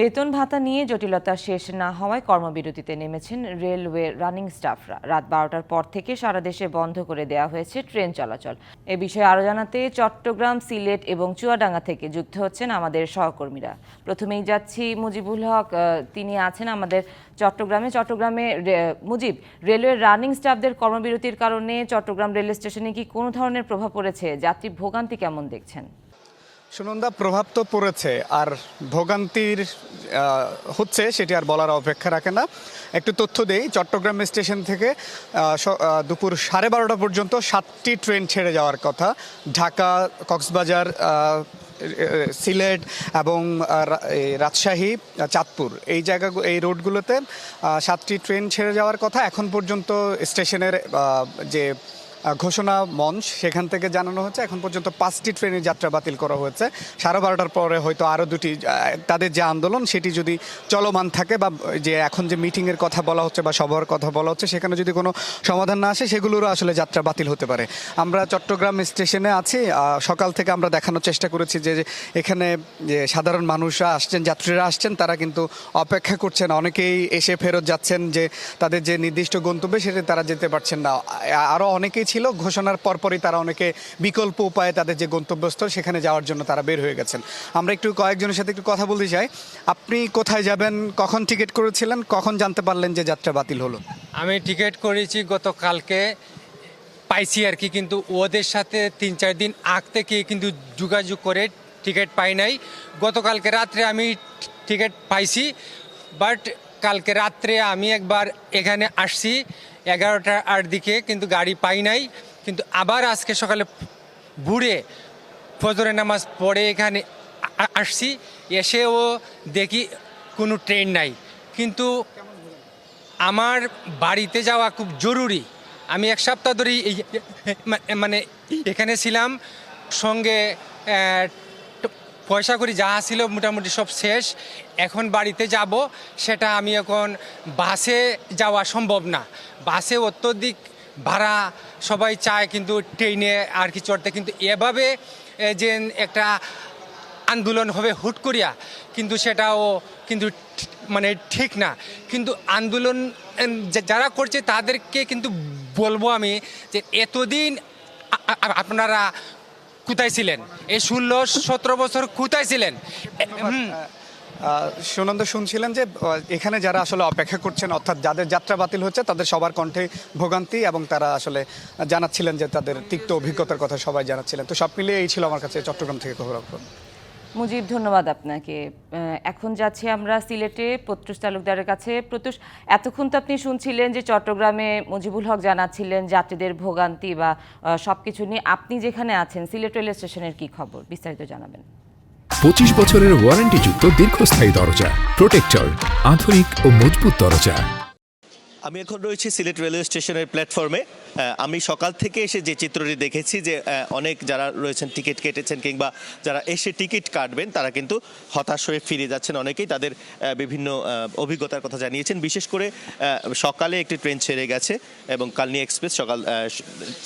বেতন ভাতা নিয়ে জটিলতা শেষ না হওয়ায় কর্মবিরতিতে নেমেছেন রেলওয়ে রানিং স্টাফরা। রাত বারোটার পর থেকে সারা দেশে বন্ধ করে দেওয়া হয়েছে ট্রেন চলাচল। এ বিষয়ে আরও জানাতে চট্টগ্রাম, সিলেট এবং চুয়াডাঙ্গা থেকে যুক্ত হচ্ছেন আমাদের সহকর্মীরা। প্রথমেই যাচ্ছি মুজিবুল হক তিনি আছেন আমাদের চট্টগ্রামে। চট্টগ্রামে মুজিব, রেলওয়ে রানিং স্টাফদের কর্মবিরতির কারণে চট্টগ্রাম রেল স্টেশনে কি কোনো ধরনের প্রভাব পড়েছে? যাত্রী ভোগান্তি কেমন দেখছেন? সুনন্দা, প্রভাব তো পড়েছে আর ভোগান্তির হচ্ছে সেটি আর বলার অপেক্ষা রাখে না। একটু তথ্য দেই, চট্টগ্রাম স্টেশন থেকে দুপুর সাড়ে বারোটা পর্যন্ত সাতটি ট্রেন ছেড়ে যাওয়ার কথা। ঢাকা, কক্সবাজার সিলেট এবং রাজশাহী, চাঁদপুর এই জায়গা, এই রোডগুলোতে সাতটি ট্রেন ছেড়ে যাওয়ার কথা। এখন পর্যন্ত স্টেশনের যে ঘোষণা মঞ্চ সেখান থেকে জানানো হচ্ছে। এখন পর্যন্ত পাঁচটি ট্রেনের যাত্রা বাতিল করা হয়েছে। সাড়ে বারোটার পরে হয়তো আরও দুটি তাদের যে আন্দোলন সেটি যদি চলমান থাকে বা যে এখন যে মিটিংয়ের কথা বলা হচ্ছে বা সভার কথা বলা হচ্ছে, সেখানে যদি কোনো সমাধান না আসে, সেগুলোরও আসলে যাত্রা বাতিল হতে পারে। আমরা চট্টগ্রাম স্টেশনে আছি। সকাল থেকে আমরা দেখানোর চেষ্টা করেছি যে এখানে যে সাধারণ মানুষরা আসছেন, যাত্রীরা আসছেন, তারা কিন্তু অপেক্ষা করছেন। অনেকেই এসে ফেরত যাচ্ছেন যে তাদের যে নির্দিষ্ট গন্তব্যে সেটা তারা যেতে পারছেন না। আরও অনেকেই ছিল, ঘোষণার পরপরই তারা অনেকে বিকল্প উপায়ে তাদের যে গন্তব্যস্থল সেখানে যাওয়ার জন্য তারা বের হয়ে গেছেন। আমরা একটু কয়েকজনের সাথে একটু কথা বলতে চাই। আপনি কোথায় যাবেন, কখন টিকিট করেছিলেন, কখন জানতে পারলেন যে যাত্রা বাতিল হলো? আমি টিকিট করেছি গতকালকে, পাইছি আর কি, কিন্তু ওদের সাথে তিন চার দিন আগ থেকে কিন্তু যোগাযোগ করে টিকিট পাই নাই। গতকালকে রাত্রে আমি টিকিট পাইছি, বাট কালকে রাত্রে আমি একবার এখানে আসছি, এগারোটার আর দিকে, কিন্তু গাড়ি পাই নাই। কিন্তু আবার আজকে সকালে বুড়ে ফজরের নামাজ পড়ে এখানে আসছি। এসেও দেখি কোনো ট্রেন নাই। কিন্তু আমার বাড়িতে যাওয়া খুব জরুরি। আমি এক সপ্তাহ ধরেই মানে এখানে ছিলাম। সঙ্গে পয়সা করি যাহা ছিল মোটামুটি সব শেষ। এখন বাড়িতে যাব, সেটা আমি এখন বাসে যাওয়া সম্ভব না। বাসে অত্যধিক ভাড়া সবাই চায়, কিন্তু ট্রেনে আর কি চড়তে কিন্তু এভাবে যে একটা আন্দোলন হবে হুট করিয়া, কিন্তু সেটাও কিন্তু মানে ঠিক না। কিন্তু আন্দোলন যারা করছে তাদেরকে কিন্তু বলব আমি যে এতদিন আপনারা কোথায় ছিলেন এই ষোলো সতেরো বছর কোথায় ছিলেন সুনন্দ শুনছিলেন যে এখানে যারা আসলে অপেক্ষা করছেন অর্থাৎ যাদের যাত্রা বাতিল হচ্ছে তাদের সবার কণ্ঠে ভোগান্তি এবং তারা আসলে জানাচ্ছিলেন যে তাদের তিক্ত অভিজ্ঞতার কথা সবাই জানাচ্ছিলেন। তো সব মিলিয়ে এই ছিল আমার কাছে চট্টগ্রাম থেকে খবর মুজিব ধন্যবাদ আপনাকে। এখন যাচ্ছি আমরা সিলেটে প্রত্যুষ তালুকদারের কাছে। প্রত্যুষ এতক্ষণ তো আপনি শুনছিলেন যে চট্টগ্রামে মুজিবুল হক জানাচ্ছিলেন যাত্রীদের ভোগান্তি বা সব কিছু নিয়ে। আপনি যেখানে আছেন সিলেট রেল স্টেশনের কি খবর? বিস্তারিত জানাবেন। পঁচিশ বছরের ওয়ারেন্টিযুক্ত দীর্ঘস্থায়ী দরজা প্রোটেক্টর আধুনিক ও মজবুত দরজা। আমি এখন রয়েছি সিলেট রেলওয়ে স্টেশনের প্ল্যাটফর্মে। আমি সকাল থেকে এসে যে চিত্রটি দেখেছি যে অনেক যারা রয়েছেন, টিকিট কেটেছেন কিংবা যারা এসে টিকিট কাটবেন, তারা কিন্তু হতাশ হয়ে ফিরে যাচ্ছেন। অনেকেই তাদের বিভিন্ন অভিজ্ঞতার কথা জানিয়েছেন। বিশেষ করে সকালে একটি ট্রেন ছেড়ে গেছে এবং কালনি এক্সপ্রেস সকাল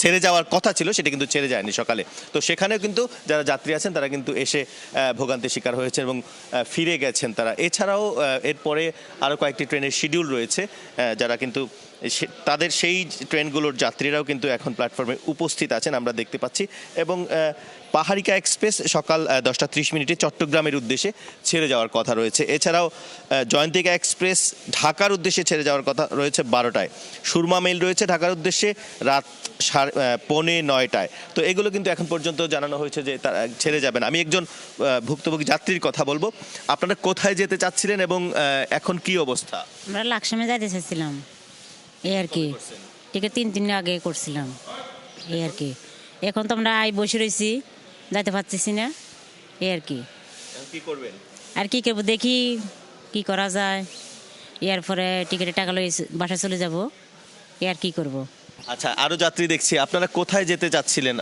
ছেড়ে যাওয়ার কথা ছিল, সেটা কিন্তু ছেড়ে যায়নি সকালে। তো সেখানেও কিন্তু যারা যাত্রী আছেন, তারা কিন্তু এসে ভোগান্তির শিকার হয়েছেন এবং ফিরে গেছেন তারা। এছাড়াও এরপরে আরও কয়েকটি ট্রেনের শিডিউল রয়েছে যারা কিন্তু তাদের সেই ট্রেনগুলোর যাত্রীরাও কিন্তু এখন প্ল্যাটফর্মে উপস্থিত আছেন, আমরা দেখতে পাচ্ছি। এবং পাহাড়িকা এক্সপ্রেস সকাল দশটা ত্রিশ মিনিটে চট্টগ্রামের উদ্দেশ্যে ছেড়ে যাওয়ার কথা রয়েছে। এছাড়াও জয়ন্তিকা এক্সপ্রেস ঢাকার উদ্দেশ্যে ছেড়ে যাওয়ার কথা রয়েছে বারোটায়। সুরমা মেল রয়েছে ঢাকার উদ্দেশ্যে রাত সাড়ে পৌনে নয়টায়। তো এগুলো কিন্তু এখন পর্যন্ত জানানো হয়েছে যে তারা ছেড়ে যাবেন। আমি একজন ভুক্তভোগী যাত্রীর কথা বলব। আপনারা কোথায় যেতে চাচ্ছিলেন এবং এখন কি অবস্থা? আমরা লাকসামে যাইতে চাইছিলাম এই আর কি। টিকিট তিন দিন আগে করছিলাম। এই আর কি। এখন তো আমরা আই বসে রয়েছি যাইতে পারতেছি না। এই আর কি। করবেন? আর কি করব দেখি কি করা যায়। এর পরে টিকিটের টাকা লই বাসায় চলে যাব। এ আর কি করব। আচ্ছা আরও যাত্রী দেখছি। আপনারা কোথায় যেতে চাচ্ছিলেন?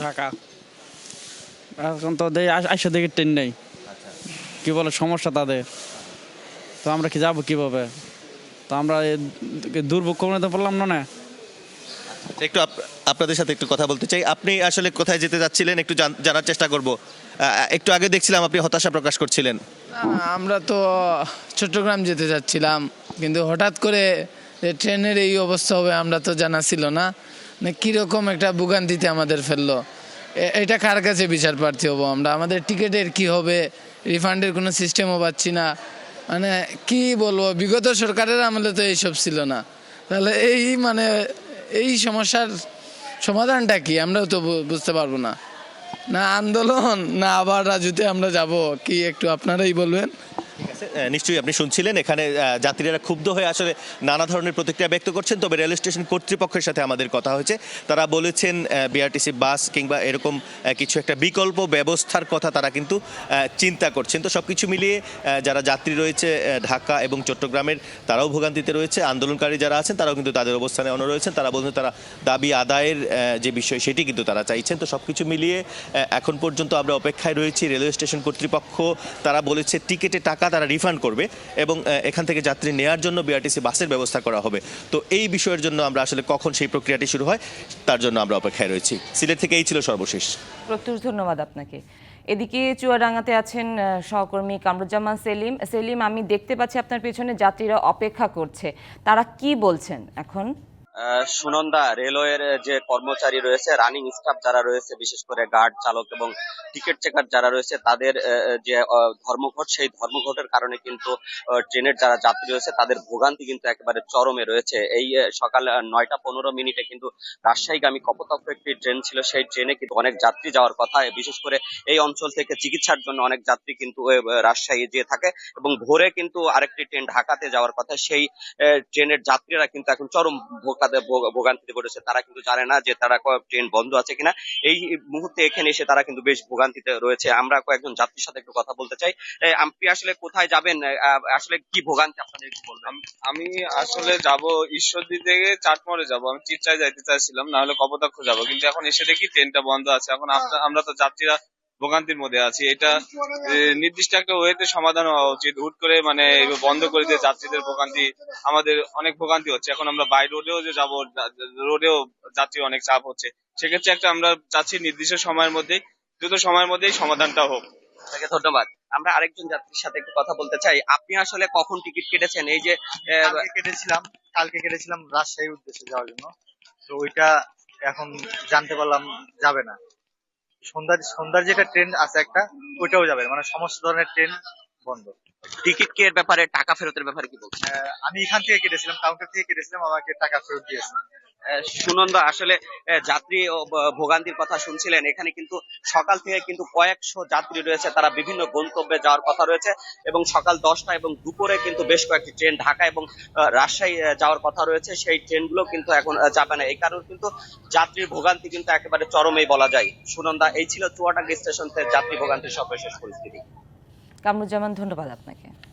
ঢাকা। এখন তো দেই আইসা দেখি ট্রেন নেই। কি বলে সমস্যা তাদের। তো আমরা কি যাব কীভাবে? তো আমরা দুর্ভোগ কমাতে পারলাম না না। একটু আপ- আপনাদের সাথে একটু কথা বলতে চাই। আপনি আসলে কোথায় যেতে যাচ্ছিলেন একটু জানার চেষ্টা করব। একটু আগে দেখছিলাম আপনি হতাশা প্রকাশ করছিলেন। আমরা তো চট্টগ্রাম যেতে যাচ্ছিলাম কিন্তু হঠাৎ করে ট্রেনের এই অবস্থা হবে আমরা তো জানা ছিল না। মানে কীরকম একটা ভোগান্তিতে আমাদের ফেলল। এটা কার কাছে বিচার প্রার্থী হব আমরা? আমাদের টিকিটের কি হবে? রিফান্ডের কোনো সিস্টেমও পাচ্ছি না। মানে কি বলব, বিগত সরকারের আমলে তো এইসব ছিল না। তাহলে এই মানে এই সমস্যার সমাধানটা কি? আমরাও তো বুঝতে পারব না। না আন্দোলন, না আবার রাজুতে আমরা যাব, কি একটু আপনারাই বলবেন? নিশ্চয়ই আপনি শুনছিলেন, এখানে যাত্রীরা ক্ষুব্ধ হয়ে আসলে নানা ধরনের প্রতিক্রিয়া ব্যক্ত করছেন। তবে রেল স্টেশন কর্তৃপক্ষের সাথে আমাদের কথা হয়েছে। তারা বলেছেন বিআরটিসি বাস কিংবা এরকম কিছু একটা বিকল্প ব্যবস্থার কথা তারা কিন্তু চিন্তা করছেন। তো সবকিছু মিলিয়ে যারা যাত্রী রয়েছে ঢাকা এবং চট্টগ্রামের, তারাও ভোগান্তিতে রয়েছে। আন্দোলনকারী যারা আছেন, তারাও কিন্তু তাদের অবস্থানে অন রয়েছেন। তারা বলছেন তারা দাবি আদায়ের যে বিষয়, সেটি কিন্তু তারা চাইছেন। তো সবকিছু মিলিয়ে এখন পর্যন্ত আমরা অপেক্ষায় রয়েছি। রেলওয়ে স্টেশন কর্তৃপক্ষ, তারা বলেছে, টিকিটে টাকা তারা রিফান্ড করবে এবং এখান থেকে যাত্রী নেওয়ার জন্য বিআরটিসি বাসের ব্যবস্থা করা হবে। তো এই বিষয়ের জন্য আমরা আসলে কখন সেই প্রক্রিয়াটি শুরু হয়, তার জন্য আমরা অপেক্ষায় রয়েছি। সিলেট থেকে এই ছিল সর্বশেষ। প্রত্যুষ ধন্যবাদ আপনাকে। এদিকে চুয়াডাঙ্গাতে আছেন সহকর্মী কামরুজ্জামান সেলিম। সেলিম, আমি দেখতে পাচ্ছি আপনার পেছনে যাত্রীরা অপেক্ষা করছে। তারা কি বলছেন এখন? সুনন্দা রেলওয়ের যে কর্মচারী রয়েছে রানিং স্টাফ যারা রয়েছে, বিশেষ করে গার্ড চালক এবং টিকিট চেকার যারা রয়েছে, তাদের যে ধর্মঘট, সেই ধর্মঘটের কারণে কিন্তু ট্রেনের যারা যাত্রী রয়েছে, তাদের ভোগান্তি কিন্তু একেবারে চরমে রয়েছে। এই সকাল নয়টা পনেরো মিনিটে কিন্তু রাজশাহীগামী কপোতাক্ষ একটি ট্রেন ছিল, সেই ট্রেনে কিন্তু অনেক যাত্রী যাওয়ার কথা। বিশেষ করে এই অঞ্চল থেকে চিকিৎসার জন্য অনেক যাত্রী কিন্তু রাজশাহী যেয়ে থাকে এবং ভোরে কিন্তু আরেকটি ট্রেন ঢাকাতে যাওয়ার কথা। সেই ট্রেনের যাত্রীরা কিন্তু এখন চরম ভোগাতে ভোগ- ভোগান্তিতে পড়েছে তারা কিন্তু জানে না যে তারা ট্রেন বন্ধ আছে কিনা। এই মুহূর্তে এখানে এসে তারা কিন্তু বেশ ভোগান্তিতে রয়েছে। আমরা কয়েকজন যাত্রীর সাথে একটু কথা বলতে চাই। আপনি আসলে কোথায় যাবেন? আহ, আসলে কি ভোগান্তি আপনাদের একটু বলবেন? আমি আসলে যাব ঈশ্বরদী থেকে চাটমোড়ে যাব। আমি চিত্রায় যাইতে চাইছিলাম না হলে কপোতাক্ষ যাব। কিন্তু এখন এসে দেখি ট্রেনটা বন্ধ আছে। এখন আমরা তো যাত্রীরা ভোগান্তির মধ্যে আছি। এটা নির্দিষ্ট একটা ওয়েতে সমাধান হওয়া উচিত। হুট করে মানে বন্ধ করে দিয়ে যাত্রীদের ভোগান্তি আমাদের অনেক ভোগান্তি হচ্ছে। এখন আমরা বাই রোডেও যে যাব রোডেও যাত্রী অনেক চাপ হচ্ছে। সেক্ষেত্রে একটা আমরা চাচ্ছি নির্দিষ্ট সময়ের মধ্যেই দ্রুত সময়ের মধ্যেই সমাধানটা হোক। আপনাকে ধন্যবাদ। আমরা আরেকজন যাত্রীর সাথে একটু কথা বলতে চাই। আপনি আসলে কখন টিকিট কেটেছেন? এই যে আহ, কেটেছিলাম কালকে কেটেছিলাম রাজশাহী উদ্দেশ্যে যাওয়ার জন্য। তো ওইটা এখন জানতে পারলাম যাবে না। সন্ধ্যার সন্ধ্যার যেটা ট্রেন আছে একটা ওইটাও যাবে। মানে সমস্ত ধরনের ট্রেন বন্ধ। টিকিট কে ব্যাপারে টাকা ফেরতের ব্যাপারে কি বলছেন? আমি এখান থেকে কেটেছিলাম কাউন্টার থেকে কেটেছিলাম আমাকে টাকা ফেরত দিয়েছে। সুনন্দা, আসলে যাত্রী ভোগান্তির কথা শুনছিলেন। এখানে কিন্তু সকাল থেকে কিন্তু কয়েকশো যাত্রী রয়েছে। তারা বিভিন্ন গন্তব্যে যাওয়ার কথা রয়েছে এবং সকাল দশটা এবং দুপুরে কিন্তু বেশ কয়েকটি ট্রেন ঢাকা এবং রাজশাহী যাওয়ার কথা রয়েছে। সেই ট্রেনগুলো কিন্তু এখন যাবে না। এই কারণে কিন্তু যাত্রীর ভোগান্তি কিন্তু একেবারে চরমেই বলা যায়। সুনন্দা, এই ছিল চুয়াডাঙ্গা স্টেশন থেকে যাত্রী ভোগান্তির সর্বশেষ পরিস্থিতি। কামরুজ্জামান, ধন্যবাদ আপনাকে।